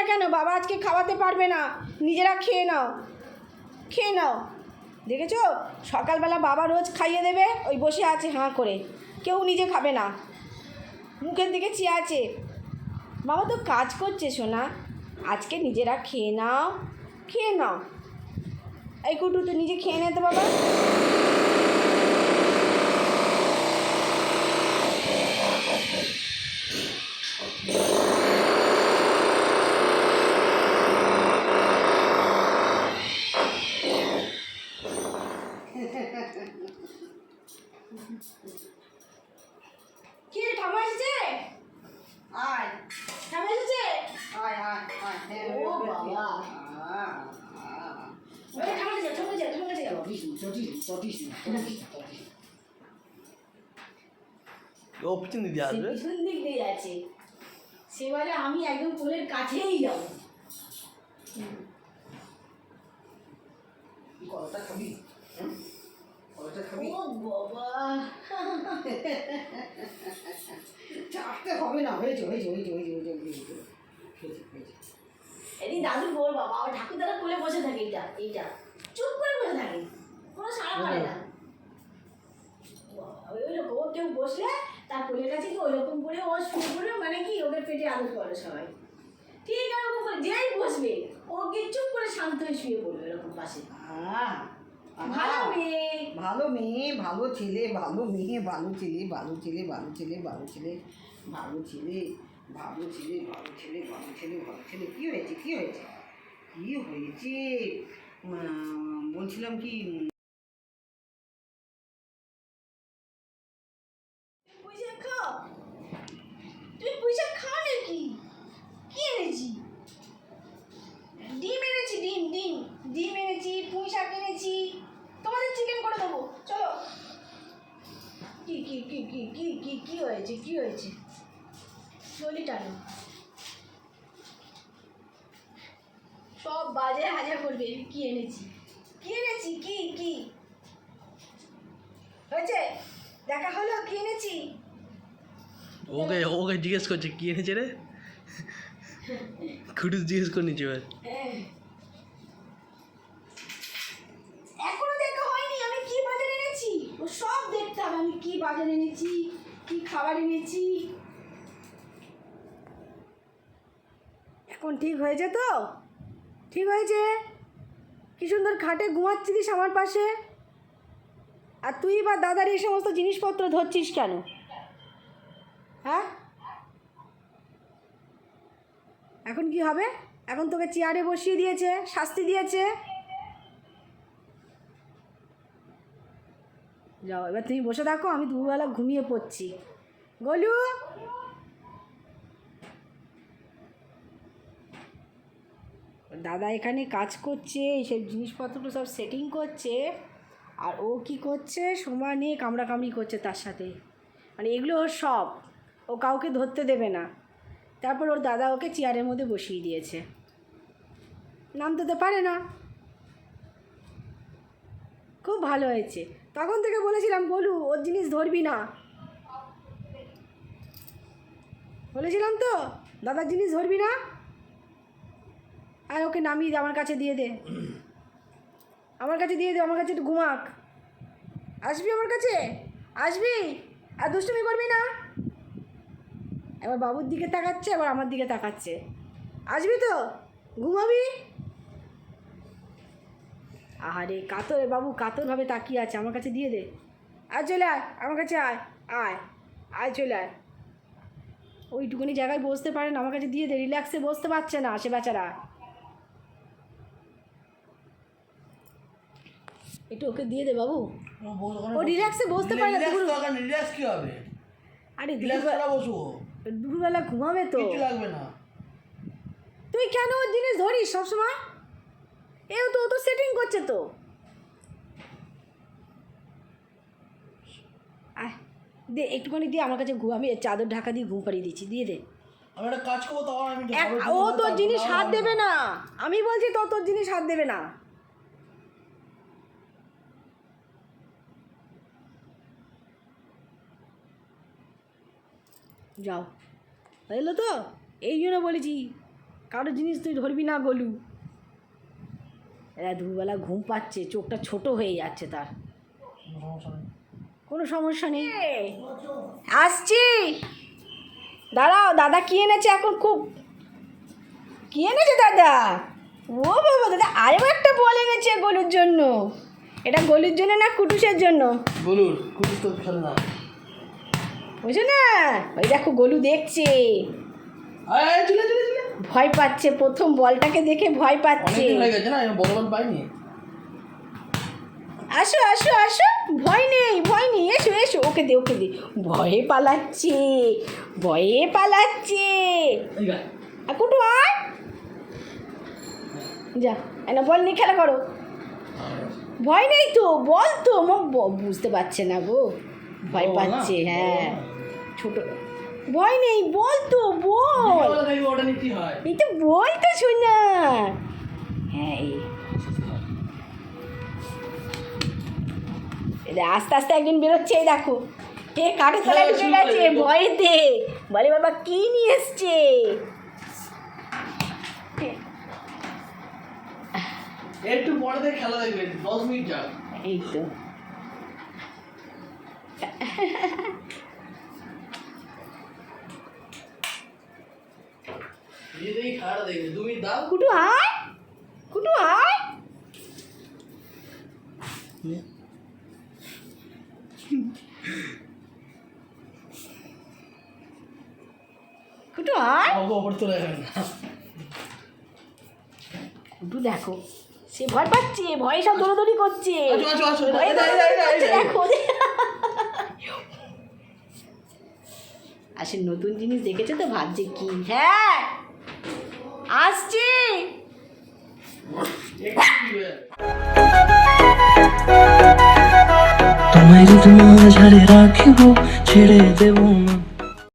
না কেন? বাবা আজকে খাওয়াতে পারবে না। নিজেরা খেয়ে নাও। খেয়ে নাও। দেখেছ? সকালবেলা বাবা রোজ খাইয়ে দেবে, ওই বসে আছে হাঁ করে। কেউ নিজে খাবে না। মুখের দিকে চেয়ে আছে। বাবা তো কাজ করছে সোনা। আজকে নিজেরা খেয়ে নাও। খেয়ে নাও। এই কুটু তো নিজে খেয়ে নেতে বাবা কি রে ঠামা এসেছে আয় ঠামা এসেছে আয় আয় আয় হ্যাঁ, ও বাবা। আহ, আহ। ওই ঠামা যা ঠামা যা ঠামা যা চটিস না, চটিস না, চটিস না, চটিস না, চটিস না। ও পিছন দিদি আসবে? পিছন দিক দিয়ে আছে সেবারে আমি একদম কোলের কাছেই যাব। কলটা খাবি? কলটা খাবি? ও বাবা। চাপতে হবে না হয়েছে হয়েছে হয়েছে হয়েছে হয়েছে হয়েছে হয়েছে হয়েছে এদিন দাদু বল বাবা আমার ঠাকুর দাদা কোলে বসে থাকে এইটা এইটা। বসে থাকে। কোনো সাড়া পারে না। বাবা, ওই ওই রকম ও কেউ বসলে তার কোলের কাছে কি ওই রকম করে ও শুয়ে পড়ে মানে কি ওদের পেটে আদর করে সবাই। ঠিক এরকম করে যেই বসবে ও গিয়ে চুপ করে শান্ত হয়ে শুয়ে পড়বে এরকম পাশে। আহ, ভালো মেয়ে। ভালো মেয়ে ভালো ছেলে ভালো মেয়ে ভালো ছেলে ভালো ছেলে ভালো ছেলে ভালো ছেলে ভালো ছেলে ভালো ছেলে ভালো ছেলে ভালো ছেলে ভালো ছেলে। কী হয়েছে কী হয়েছে? কী হয়েছে? বলছিলাম কি তুই পুঁইশাক খাও নাকি? কি এনেছি? ডিম এনেছি, ডিম ডিম। ডিম এনেছি পুঁই শাক এনেছি। তোমাদের চিকেন করে দেবো। চলো। কি কি কি কি কি কি কি হয়েছে কি হয়েছে? চলি টানো। সব বাজে হাজার করবে কি এনেছি? কি এনেছি? কি? কি? হয়েছে? দেখা হলো? কি এনেছি? ওকে ওকে জিজ্ঞেস করছে কি এনেছে রে? খুঁটি জিজ্ঞেস করে নিচ্ছে এবার। হ্যাঁ। এখনও দেখা হয়নি আমি কি বাজার এনেছি? ও সব দেখতে হবে আমি কি বাজার এনেছি কি খাবার এনেছি। এখন ঠিক হয়েছে তো? ঠিক হয়েছে? কি সুন্দর খাটে ঘুমাচ্ছিলিস আমার পাশে? আর তুই বা দাদার এই সমস্ত জিনিসপত্র ধরছিস কেন? হ্যাঁ? এখন কি হবে? এখন তোকে চেয়ারে বসিয়ে দিয়েছে, শাস্তি দিয়েছে। যাও, এবার তুমি বসে থাকো, আমি দুবেলা ঘুমিয়ে পড়ছি। গলু! দাদা এখানে কাজ করছে এইসব জিনিসপত্রগুলো সব সেটিং করছে। আর ও কি করছে? সময় নিয়ে কামড়াকামড়ি করছে তার সাথে। মানে এগুলো ওর সব ও কাউকে ধরতে দেবে না। তারপর ওর দাদা ওকে চেয়ারের মধ্যে বসিয়ে দিয়েছে। নামতে তো পারে না। খুব ভালো হয়েছে। তখন থেকে বলেছিলাম, বলু, ওর জিনিস ধরবি না। বলেছিলাম তো, দাদার জিনিস ধরবি না? আর ওকে নামিয়ে দে, আমার কাছে দিয়ে দে। আমার কাছে দিয়ে দে, আমার কাছে একটু ঘুমাক। আসবি আমার কাছে? আসবি? আর দুষ্টুমি করবি না? এবার বাবুর দিকে তাকাচ্ছে, এবার আমার দিকে তাকাচ্ছে। আসবি তো? ঘুমাবি? আহারে, কাতর বাবু, কাতরভাবে তাকিয়ে আছে, আমার কাছে দিয়ে দে। আয় চলে আয়, আমার কাছে আয় আয় আয় চলে আয়। ওইটুকুনি জায়গায় বসতে পারে না, আমার কাছে দিয়ে দে, রিল্যাক্সে বসতে পারছে না সে বেচারা একটু ওকে দিয়ে দে বাবু। ও রিল্যাক্সে বসতে পারে না রিল্যাক্স কি হবে? আরে দুপুরবেলা করা বসবো। দুপুরবেলা ঘুমাবে তো। কিছু লাগবে না। তুই কেন ওর জিনিস ধরিস সবসময়? এও তো ও তো সেটিং করছে তো। আয় দে একটুখানি দিয়ে আমার কাছে ঘুম আমি চাদর ঢাকা দিয়ে ঘুম পাড়িয়ে দিচ্ছি দিয়ে দে। কাজ করব ও তোর জিনিস হাত দেবে না। আমি বলছি তো তোর জিনিস হাত দেবে না। যাও। হলো তো? এই জন্য বলেছি কারও জিনিস তুই ধরবি না গলু। এরা দুবেলা ঘুম পাচ্ছে, চোখটা ছোট হয়ে যাচ্ছে তার। কোনো সমস্যা নেই। আসছি। দাঁড়াও, দাদা কি এনেছে এখন খুব? কি এনেছে দাদা? ও বাবা, দাদা আরও একটা বল এনেছে গলুর জন্য। এটা গলুর জন্য না কুটুসের জন্য? বলুন, কুটুস তো খেলে না বুঝছ না? ওই দেখো গলু দেখছে। ভয় পাচ্ছে প্রথম বলটাকে দেখে ভয় পাচ্ছে। না আসো আসো আসো। ভয় নেই ভয় নেই। এসো এসো। ওকে দে ওকে দে। ভয়ে পালাচ্ছে ভয়ে পালাচ্ছে। আর কুটু আয়। যা এনা বল নিয়ে খেলা করো। ভয় নেই তো বল তো। ব- বুঝতে পারছে না গো। ভয় পাচ্ছে হ্যাঁ না। ছোট। ভয় নেই বল তো বল। হয়? এই তো বল তো শোনা হ্যাঁ আস্তে আস্তে একদিন বেরোচ্ছে এই দেখো। কে কাঠে তলায় ঢুকে গেছে ভয়েতে বলে বাবা কি নিয়ে এসছে? একটু থেকে খেলা দেখবেন দশ মিনিট যাক এই তো। কুটু আয় কুটু আয় কুটু আয় আমাকে ওপর তুলে যাবেন না। কুটু দেখো সে ভয় পাচ্ছে ভয়ে সব দৌড়াদৌড়ি করছে। দেখো, দৌড়াদৌড়ি দেখো, করছে, এই দেখো। নতুন জিনিস দেখেছে তো ভাবছে কি? হ্যাঁ! আসছি। তোমায় যদি মাঝারে রাখিব ছেড়ে দেব না